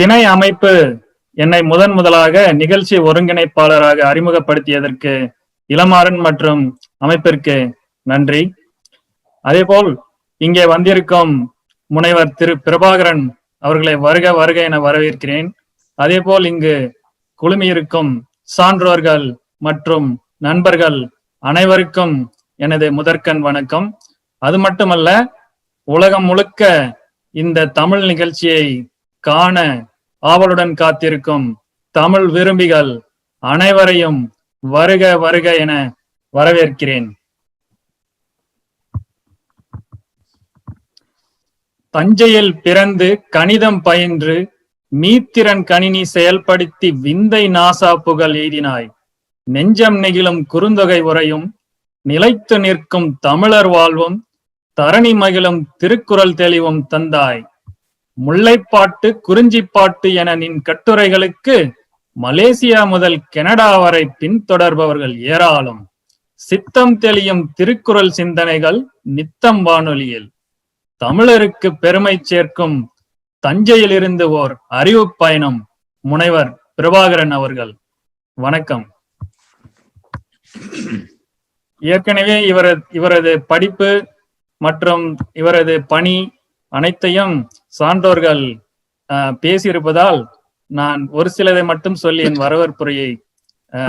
திணை அமைப்பு என்னை முதன் முதலாக நிகழ்ச்சி ஒருங்கிணைப்பாளராக அறிமுகப்படுத்தியதற்கு இளமாறன் மற்றும் அமைப்பிற்கு நன்றி. அதேபோல் இங்கே வந்திருக்கும் முனைவர் திரு. பிரபாகரன் அவர்களை வருக வருக என வரவேற்கிறேன். அதேபோல் இங்கு குழுமியிருக்கும் சான்றோர்கள் மற்றும் நண்பர்கள் அனைவருக்கும் எனது முதற்கண் வணக்கம். அது மட்டுமல்ல உலகம் முழுக்க இந்த தமிழ் நிகழ்ச்சியை காண ஆவலுடன் காத்திருக்கும் தமிழ் விரும்பிகள் அனைவரையும் வருக வருக என வரவேற்கிறேன். தஞ்சையில் பிறந்து கணிதம் பயின்று மீத்திறன் கணினி செயல்படுத்தி விந்தை நாசா புகழ் எய்தினாய். நெஞ்சம் நெகிழும் குறுந்தொகை உரையும் நிலைத்து நிற்கும் தமிழர் வாழ்வும் தரணி மகிழும் திருக்குறள் தெளிவும் தந்தாய். முல்லைப்பாட்டு குறிஞ்சிப்பாட்டு என நின் கட்டுரைகளுக்கு மலேசியா முதல் கனடா வரை பின்தொடர்பவர்கள் ஏராளம். சித்தம் தெளியும் திருக்குறள் சிந்தனைகள் நித்தம் வானொலியில். தமிழருக்கு பெருமை சேர்க்கும் தஞ்சையில் இருந்து ஓர் அறிவு பயணம் முனைவர் பிரபாகரன் அவர்கள். வணக்கம். ஏற்கனவே இவரது இவரது படிப்பு மற்றும் இவரது பணி அனைத்தையும் சான்றோர்கள் பேசியிருப்பதால் நான் ஒரு சிலதை மட்டும் சொல்லி என் வரவேற்புரையை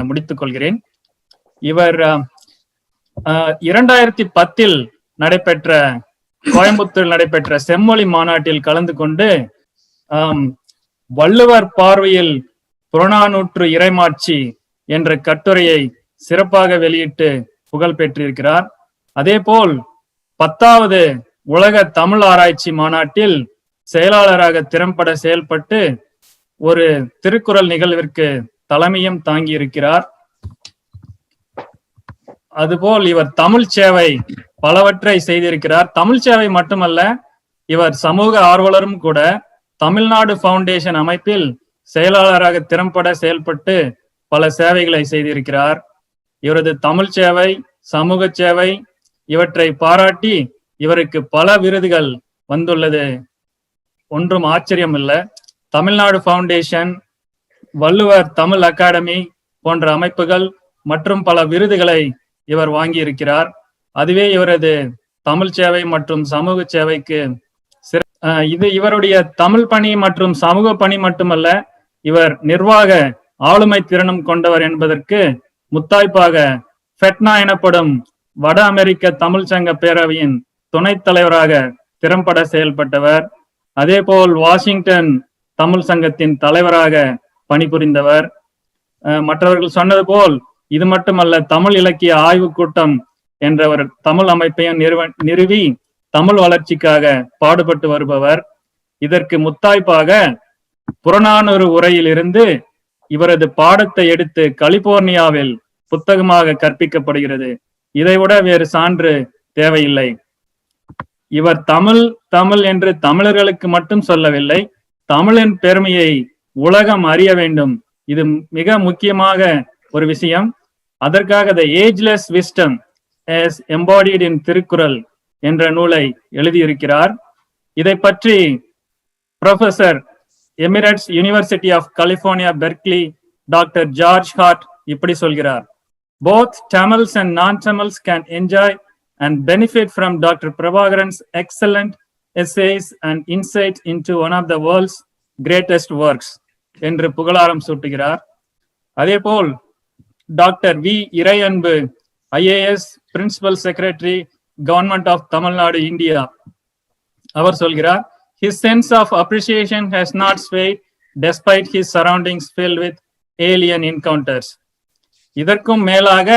முடித்துக் கொள்கிறேன். இவர் இரண்டாயிரத்தி பத்தில் நடைபெற்ற கோயம்புத்தூர் நடைபெற்ற செம்மொழி மாநாட்டில் கலந்து கொண்டு வள்ளுவர் பார்வையில் புறநானூற்று இறைமாட்சி என்ற கட்டுரையை சிறப்பாக வெளியிட்டு புகழ் பெற்றிருக்கிறார். அதே போல் பத்தாவது உலக தமிழ் ஆராய்ச்சி மாநாட்டில் செயலாளராக திறம்பட செயல்பட்டு ஒரு திருக்குறள் நிகழ்விற்கு தலைமையும் தாங்கி இருக்கிறார் அதுபோல் இவர் தமிழ் சேவை பலவற்றை செய்திருக்கிறார். தமிழ் சேவை மட்டுமல்ல இவர் சமூக ஆர்வலரும் கூட தமிழ்நாடு பவுண்டேஷன் அமைப்பில் செயலாளராக திறம்பட செயல்பட்டு பல சேவைகளை செய்திருக்கிறார். இவரது தமிழ் சேவை சமூக சேவை இவற்றை பாராட்டி இவருக்கு பல விருதுகள் வந்துள்ளது. ஒன்றும் ஆச்சரியம் இல்லை தமிழ்நாடு ஃபவுண்டேஷன் வள்ளுவர் தமிழ் அகாடமி போன்ற அமைப்புகள் மற்றும் பல விருதுகளை இவர் வாங்கியிருக்கிறார். அதுவே இவரது தமிழ் சேவை மற்றும் சமூக சேவைக்கு இது இவருடைய தமிழ் பணி மற்றும் சமூக பணி மட்டுமல்ல இவர் நிர்வாக ஆளுமை திறனும் கொண்டவர் என்பதற்கு முத்தாய்ப்பாக ஃபெட்னா எனப்படும் வட அமெரிக்க தமிழ் சங்க பேரவையின் துணைத் தலைவராக திறம்பட செயல்பட்டவர். அதே போல் வாஷிங்டன் தமிழ் சங்கத்தின் தலைவராக பணிபுரிந்தவர். மற்றவர்கள் சொன்னது போல் இது மட்டுமல்ல தமிழ் இலக்கிய ஆய்வு கூட்டம் என்ற ஒரு தமிழ் அமைப்பையும் நிறுவ நிறுவி தமிழ் வளர்ச்சிக்காக பாடுபட்டு வருபவர். இதற்கு முத்தாய்ப்பாக புறநானூறு உரையிலிருந்து இவரது பாடத்தை எடுத்து கலிபோர்னியாவில் புத்தகமாக கற்பிக்கப்படுகிறது. இதைவிட வேறு சான்று தேவையில்லை. இவர் தமிழ் தமிழ் என்று தமிழர்களுக்கு மட்டும் சொல்லவில்லை தமிழின் பெருமையை உலகம் அறிய வேண்டும். இது மிக முக்கியமாக ஒரு விஷயம். அதற்காக the ageless wisdom as embodied in Thirukkural என்ற நூலை எழுதியிருக்கிறார். இதை பற்றி professor emeritus university of California Berkeley doctor George Hart இப்படி சொல்கிறார். Both Tamils and non Tamils can enjoy and benefit from Dr. Prabhakaran's excellent essays and insight into one of the world's greatest works என்று புகழாரம் சூட்டுகிறார் அதேபோல் doctor V Iraianbu IAS principal secretary government of Tamil Nadu India அவர் சொல்கிறார் his sense of appreciation has not swayed despite his surroundings filled with alien encounters இதற்கும் மேலாக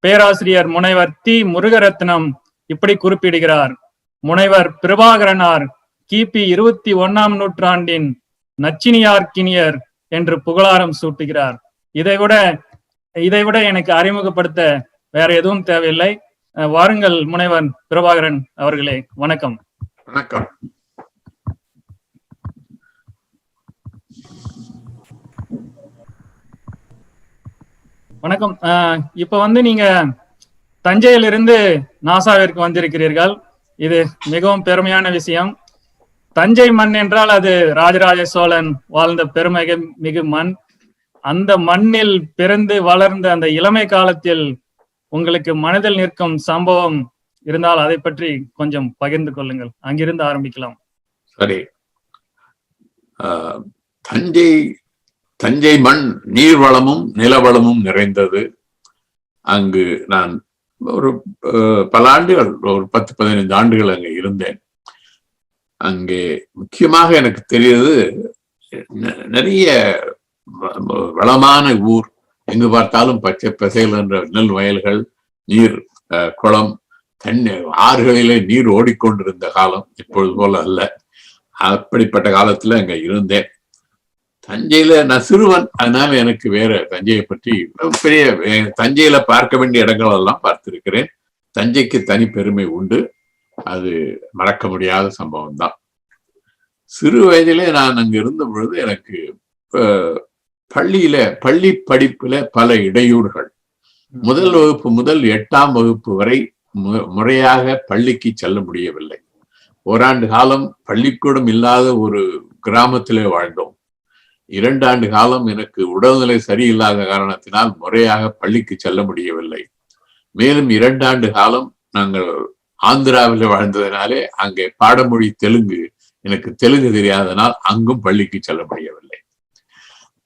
பேராசிரியர் முனைவர் தி முருகரத்னம் இப்படி குறிப்பிடுகிறார். முனைவர் பிரபாகரனார் கிபி இருபத்தி ஒன்னாம் நூற்றாண்டின் நச்சினியார்கினியர் என்று புகழாரம் சூட்டுகிறார். இதைவிட இதைவிட எனக்கு அறிமுகப்படுத்த வேற எதுவும் தேவையில்லை. வாருங்கள் முனைவர் பிரபாகரன் அவர்களே. வணக்கம். வணக்கம். வணக்கம். இப்ப வந்து நீங்க தஞ்சையிலிருந்து நாசாவிற்கு வந்திருக்கிறீர்கள். இது மிகவும் பெருமையான விஷயம். தஞ்சை மண் என்றால் அது ராஜராஜ சோழன் வாழ்ந்த பெருமை மிகு மண். அந்த மண்ணில் பிறந்து வளர்ந்த அந்த இளமை காலத்தில் உங்களுக்கு மனதில் நிற்கும் சம்பவம் இருந்தால் அதை பற்றி கொஞ்சம் பகிர்ந்து கொள்ளுங்கள். அங்கிருந்து ஆரம்பிக்கலாம். சரி. ஆஹ், தஞ்சை தஞ்சை மண் நீர்வளமும் நிலவளமும் நிறைந்தது. அங்கு நான் ஒரு பல ஆண்டுகள் ஒரு பத்து பதினைந்து ஆண்டுகள் அங்கே இருந்தேன். அங்கே முக்கியமாக எனக்கு தெரியுது நிறைய வளமான ஊர் எங்கு பார்த்தாலும் பச்சை பசைகள் என்ற நெல் வயல்கள் நீர் குளம் தண்ணி ஆறுகளிலே நீர் ஓடிக்கொண்டிருந்த காலம் இப்பொழுது போல அல்ல. அப்படிப்பட்ட காலத்துல அங்க இருந்தேன். தஞ்சையில நான் சிறுவன். அதனால எனக்கு வேற தஞ்சையை பற்றி பெரிய தஞ்சையில பார்க்க வேண்டிய இடங்கள் எல்லாம் பார்த்திருக்கிறேன். தஞ்சைக்கு தனி பெருமை உண்டு. அது மறக்க முடியாத சம்பவம் தான் சிறு வயதிலே நான் அங்க இருந்த பொழுது எனக்கு பள்ளியில பள்ளி படிப்புல பல இடையூறுகள். முதல் வகுப்பு முதல் எட்டாம் வகுப்பு வரை மு- முறையாக பள்ளிக்கு செல்ல முடியவில்லை. ஓராண்டு காலம் பள்ளிக்கூடம் இல்லாத ஒரு கிராமத்திலே வாழ்ந்தோம். இரண்டு ஆண்டு காலம் எனக்கு உடல்நிலை சரியில்லாத காரணத்தினால் முறையாக பள்ளிக்கு செல்ல முடியவில்லை. மேலும் இரண்டு ஆண்டு காலம் நாங்கள் ஆந்திராவில் வாழ்ந்ததினாலே அங்கே பாடமொழி தெலுங்கு எனக்கு தெலுங்கு தெரியாதனால் அங்கும் பள்ளிக்கு செல்ல முடியவில்லை.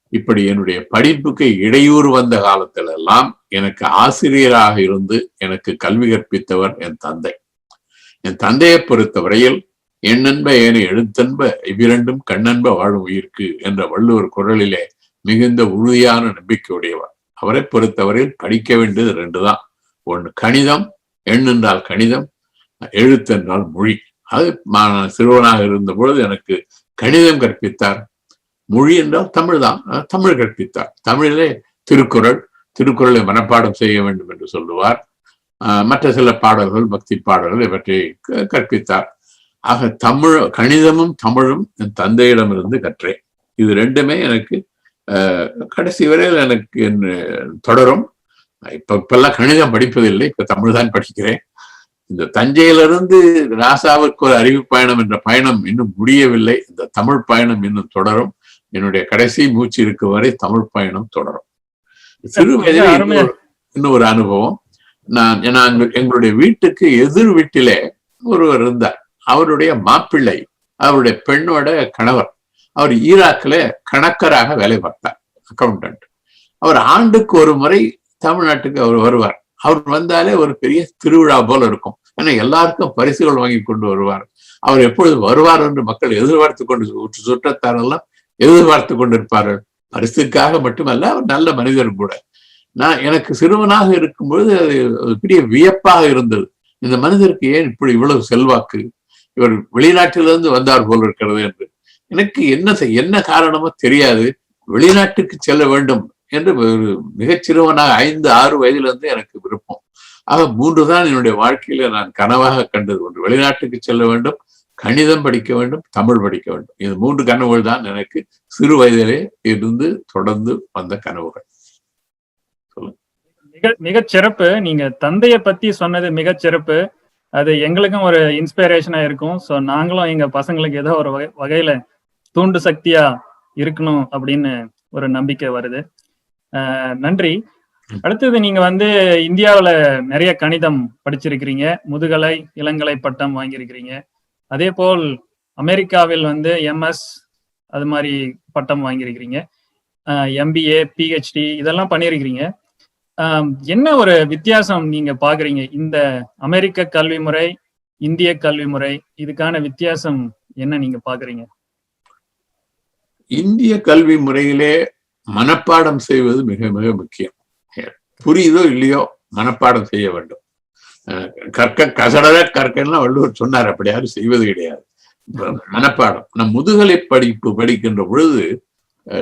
இப்படி என்னுடைய படிப்புக்கு இடையூறு வந்த காலத்திலெல்லாம் எனக்கு ஆசிரியராக இருந்து எனக்கு கல்வி கற்பித்தவர் என் தந்தை. என் தந்தையை பொறுத்தவரையில் எண்ணன்ப ஏன எழுத்தன்ப இவ்விரண்டும் கண்ணன்ப வாழும் உயிர்க்கு என்ற வள்ளுவர் குரலிலே மிகுந்த உறுதியான நம்பிக்கையுடையவர் அவரை பொறுத்தவரையில் படிக்க வேண்டியது ரெண்டு தான் ஒன்று கணிதம் எண்ணென்றால் கணிதம் எழுத்தென்றால் மொழி. அது நான் சிறுவனாக இருந்த பொழுது எனக்கு கணிதம் கற்பித்தார். மொழி என்றால் தமிழ் தான் தமிழ் கற்பித்தார். தமிழிலே திருக்குறள் திருக்குறளை மனப்பாடம் செய்ய வேண்டும் என்று சொல்லுவார். ஆஹ் மற்ற சில பாடல்கள் பக்தி பாடல்கள் இவற்றை கற்பித்தார். ஆக தமிழ் கணிதமும் தமிழும் என் தந்தையிடமிருந்து கற்றேன் இது ரெண்டுமே எனக்கு கடைசி வரையில் எனக்கு என் தொடரும். இப்ப இப்பெல்லாம் கணிதம் படிப்பதில்லை இப்ப தமிழ் தான் படிக்கிறேன். இந்த தஞ்சையிலிருந்து நாசாவுக்கு ஒரு அறிவு பயணம் என்ற பயணம் இன்னும் முடியவில்லை. இந்த தமிழ் பயணம் இன்னும் தொடரும். என்னுடைய கடைசி மூச்சு இருக்கும் வரை தமிழ் பயணம் தொடரும். சிறு வயதில் இன்னொரு- இன்னொரு அனுபவம். நான் நாங்கள் எங்களுடைய வீட்டுக்கு எதிர் வீட்டிலே ஒருவர் இருந்தார். அவருடைய மாப்பிள்ளை அவருடைய பெண்ணோட கணவர் அவர் ஈராக்கில் கணக்கராக வேலை பார்த்தார் அக்கௌண்டன்ட் அவர் ஆண்டுக்கு ஒரு முறை தமிழ்நாட்டுக்கு அவர் வருவார். அவர் வந்தாலே ஒரு பெரிய திருவிழா போல இருக்கும். ஏன்னா எல்லாருக்கும் பரிசுகள் வாங்கி கொண்டு வருவார். அவர் எப்பொழுது வருவார் என்று மக்கள் எதிர்பார்த்து கொண்டு சுற்று- சுற்றத்தாரெல்லாம் எதிர்பார்த்து கொண்டிருப்பார்கள். பரிசுக்காக மட்டுமல்ல அவர் நல்ல மனிதர் கூட. நான் எனக்கு சிறுவனாக இருக்கும்பொழுது அது ஒரு பெரிய வியப்பாக இருந்தது. இந்த மனிதருக்கு ஏன் இப்படி இவ்வளவு செல்வாக்கு? இவர் வெளிநாட்டிலிருந்து வந்தார் போல் இருக்கிறது என்று. எனக்கு என்ன என்ன காரணமோ தெரியாது. வெளிநாட்டுக்கு செல்ல வேண்டும் என்று மிகச் சிறுவனாக ஐந்து ஆறு வயதிலிருந்து எனக்கு விருப்பம். ஆக மூன்று தான் என்னுடைய வாழ்க்கையில நான் கனவாக கண்டது ஒன்று வெளிநாட்டுக்கு செல்ல வேண்டும் கணிதம் படிக்க வேண்டும் தமிழ் படிக்க வேண்டும். இது மூன்று கனவுகள் தான் எனக்கு சிறு வயதிலே இருந்து தொடர்ந்து வந்த கனவுகள். மிக மிகச் சிறப்பு. நீங்க தந்தைய பத்தி சொன்னது மிகச் சிறப்பு. அது எங்களுக்கும் ஒரு இன்ஸ்பிரேஷனா இருக்கும். ஸோ நாங்களும் எங்க பசங்களுக்கு ஏதோ ஒரு வகை- வகையில தூண்டு சக்தியா இருக்கணும் அப்படின்னு ஒரு நம்பிக்கை வருது. நன்றி. அடுத்தது நீங்க வந்து இந்தியாவில் நிறைய கணிதம் படிச்சிருக்கிறீங்க. முதுகலை இளங்கலை பட்டம் வாங்கியிருக்கிறீங்க. அதே போல் அமெரிக்காவில் வந்து எம்எஸ் அது மாதிரி பட்டம் வாங்கியிருக்கிறீங்க. எம்பிஏ பிஹெச்டி இதெல்லாம் பண்ணியிருக்கிறீங்க. என்ன ஒரு வித்தியாசம் நீங்க பாக்குறீங்க இந்த அமெரிக்க கல்வி முறை இந்திய கல்வி முறை இதுக்கான வித்தியாசம் என்ன நீங்க பாக்குறீங்க இந்திய கல்வி முறையிலே மனப்பாடம் செய்வது மிக மிக முக்கியம். புரியுதோ இல்லையோ மனப்பாடம் செய்ய வேண்டும். கற்க கசடர கற்கன்னா வள்ளுவர் சொன்னார் அப்படி யாரும் செய்வது கிடையாது. மனப்பாடம். நம் முதுகலை படிப்பு படிக்கின்ற பொழுது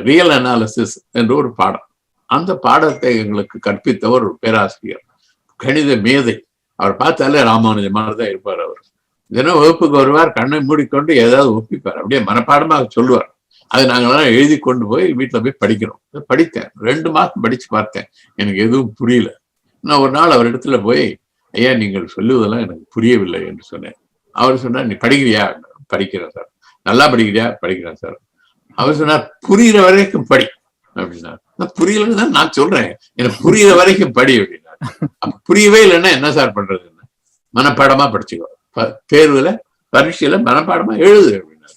ரியல் அனாலிசிஸ் என்ற ஒரு பாடம். அந்த பாடத்தை எங்களுக்கு கற்பித்தவர் பேராசிரியர். கணித மேதை. அவர் பார்த்தாலே ராமானுஜம் மாதிரி தான் இருப்பார் அவர். தினம் வகுப்புக்கு வருவார் கண்ணை மூடிக்கொண்டு ஏதாவது ஒப்பிப்பார். அப்படியே மனப்பாடமாக சொல்லுவார். அதை நாங்களாம் எழுதி கொண்டு போய் வீட்டில் போய் படிக்கிறோம். படித்தேன். ரெண்டு மாதம் படிச்சு பார்த்தேன். எனக்கு எதுவும் புரியல. நான் ஒரு நாள் அவர் இடத்துல போய் ஐயா நீங்கள் சொல்லுவதெல்லாம் எனக்கு புரியவில்லை என்று சொன்னேன். அவர் சொன்னார் நீ படிக்கிறியா? படிக்கிறேன் சார். நல்லா படிக்கிறியா? படிக்கிறேன் சார். அவர் சொன்னார் புரியுற வரைக்கும் படி. அப்படின்னா புரியலன்னு தான் நான் சொல்றேன். எனக்கு புரியுற வரைக்கும் படி அப்படின்னா புரியவே இல்லைன்னா என்ன சார் பண்றதுன்னு? மனப்பாடமா படிச்சுக்கோ. தேர்வுல பரீட்சையில மனப்பாடமா எழுது அப்படின்னா.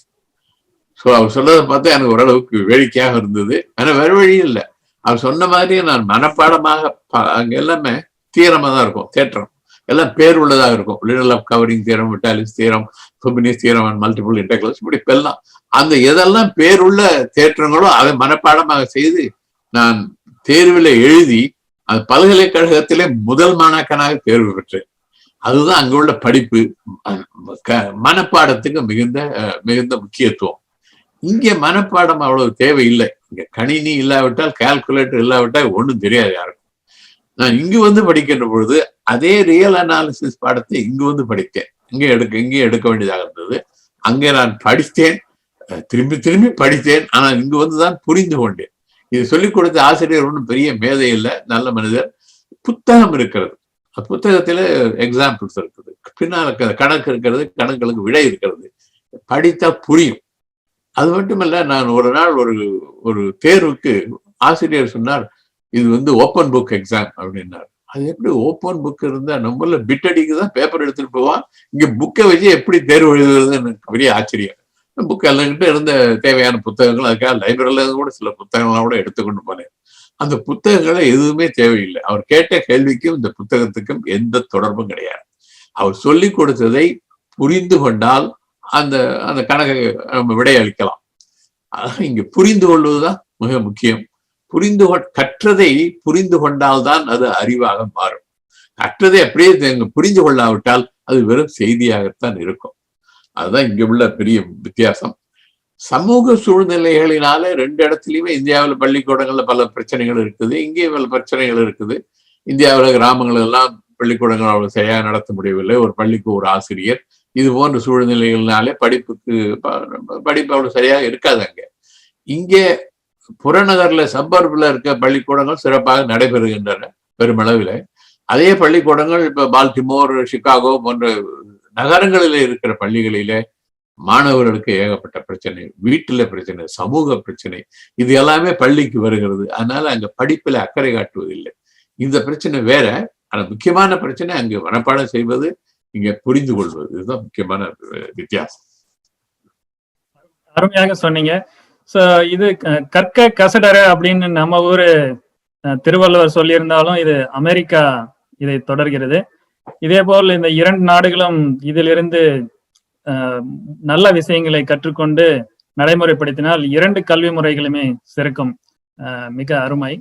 சோ அவர் சொல்றதை பார்த்தா எனக்கு ஓரளவுக்கு வேடிக்கையாக இருந்தது. ஆனா வேற வழி இல்லை. அவர் சொன்ன மாதிரி நான் மனப்பாடமாக அங்க எல்லாமே தீரமா தான் இருக்கும். தேற்றம். எல்லாம் பேர் உள்ளதாக இருக்கும். Lindelof covering theorem Vitali's theorem ஃபெமினிஸ் தீரம் அண்ட் மல்டிபிள் இன்டெக்லஸ் இப்படி இப்பெல்லாம் அந்த எதெல்லாம் பேருள்ள தேற்றங்களோ அதை மனப்பாடமாக செய்து நான் தேர்வில் எழுதி அது பல்கலைக்கழகத்திலே முதல் மாணாக்கனாக தேர்வு பெற்றேன். அதுதான் அங்க உள்ள படிப்பு க- மனப்பாடத்துக்கு மிகுந்த மிகுந்த முக்கியத்துவம். இங்கே மனப்பாடம் அவ்வளவு தேவையில்லை. இங்க கணினி இல்லாவிட்டால் கால்குலேட்டர் இல்லாவிட்டால் ஒன்றும் தெரியாது யாருக்கும். நான் இங்கு வந்து படிக்கின்ற பொழுது அதே ரியல் அனாலிசிஸ் பாடத்தை இங்கு வந்து படித்தேன். இங்கே எடுக்க இங்கே எடுக்க வேண்டியதாக இருந்தது. அங்கே நான் படித்தேன். திரும்பி திரும்பி படித்தேன். ஆனால் இங்கு வந்து தான் புரிந்து கொண்டேன். இது சொல்லிக் கொடுத்த ஆசிரியர் ஒன்றும் பெரிய மேதை இல்லை நல்ல மனிதர். புத்தகம் இருக்கிறது. அந்த புத்தகத்துல எக்ஸாம்பிள்ஸ் இருக்குது. பின்னால் கணக்கு இருக்கிறது கணக்குகளுக்கு விடை இருக்கிறது. படித்தா புரியும். அது மட்டுமல்ல நான் ஒரு நாள் ஒரு ஒரு தேர்வுக்கு ஆசிரியர் சொன்னார் இது வந்து ஓப்பன் புக் எக்ஸாம் அப்படின்னார். அது எப்படி ஓப்பன் புக் இருந்தா நம்மள பிட் அடிக்கு தான் பேப்பர் எடுத்துட்டு போவான். இங்க புக்கை வச்சு எப்படி தேர்வு எழுதுறதுன்னு எனக்கு பெரிய ஆச்சரியம். புக் எல்லாம் இருந்த தேவையான புத்தகங்கள் அதுக்காக லைப்ரரியில இருந்து கூட சில புத்தகங்கள்லாம் கூட எடுத்துக்கொண்டு போனேன். அந்த புத்தகங்களை எதுவுமே தேவையில்லை. அவர் கேட்ட கேள்விக்கும் இந்த புத்தகத்துக்கும் எந்த தொடர்பும் கிடையாது. அவர் சொல்லி கொடுத்ததை புரிந்து கொண்டால் அந்த அந்த கணக்கை நம்ம விடையளிக்கலாம். அதான் இங்க புரிந்து கொள்வதுதான் மிக முக்கியம். புரிந்து கற்றதை புரிந்து கொண்டால்தான் அது அறிவாக மாறும். கற்றதை அப்படியே புரிந்து கொள்ளாவிட்டால் அது வெறும் செய்தியாகத்தான் இருக்கும். அதுதான் இங்க உள்ள பெரிய வித்தியாசம். சமூக சூழ்நிலைகளினால ரெண்டு இடத்துலயுமே இந்தியாவில் பள்ளிக்கூடங்கள்ல பல பிரச்சனைகள் இருக்குது. இங்கே பல பிரச்சனைகள் இருக்குது. இந்தியாவில் கிராமங்கள் எல்லாம் பள்ளிக்கூடங்கள் அவ்வளவு சரியாக நடத்த முடியவில்லை. ஒரு பள்ளிக்கு ஒரு ஆசிரியர். இது போன்ற சூழ்நிலைகள்னாலே படிப்புக்கு படிப்பு அவ்வளவு சரியாக இருக்காது அங்கே. இங்கே புறநகர்ல சப்பர்ப்ல இருக்க பள்ளிக்கூடங்கள் சிறப்பாக நடைபெறுகின்றன பெருமளவில். அதே பள்ளிக்கூடங்கள் இப்ப பால்டிமோர் சிகாகோ போன்ற நகரங்களிலே இருக்கிற பள்ளிகளிலே மாணவர்களுக்கு ஏகப்பட்ட பிரச்சனை வீட்டுல பிரச்சனை சமூக பிரச்சனை. இது எல்லாமே பள்ளிக்கு வருகிறது. அதனால அங்க படிப்புல அக்கறை காட்டுவதில்லை. இந்த பிரச்சனை வேற. ஆனா முக்கியமான பிரச்சனை அங்கு மனப்பாடம் செய்வது இங்க புரிந்து கொள்வது. இதுதான் முக்கியமான வித்தியாசம். அருமையாக சொன்னீங்க. சோ இது க- கற்க கசடற அப்படின்னு நம்ம ஊரு அஹ், திருவள்ளுவர் சொல்லியிருந்தாலும் இது அமெரிக்கா இதை தொடர்கிறது. இதே போல் இந்த இரண்டு நாடுகளும் இதிலிருந்து அஹ், நல்ல விஷயங்களை கற்றுக்கொண்டு நடைமுறைப்படுத்தினால் இரண்டு கல்வி முறைகளுமே சிறக்கும். அஹ், மிக அருமை.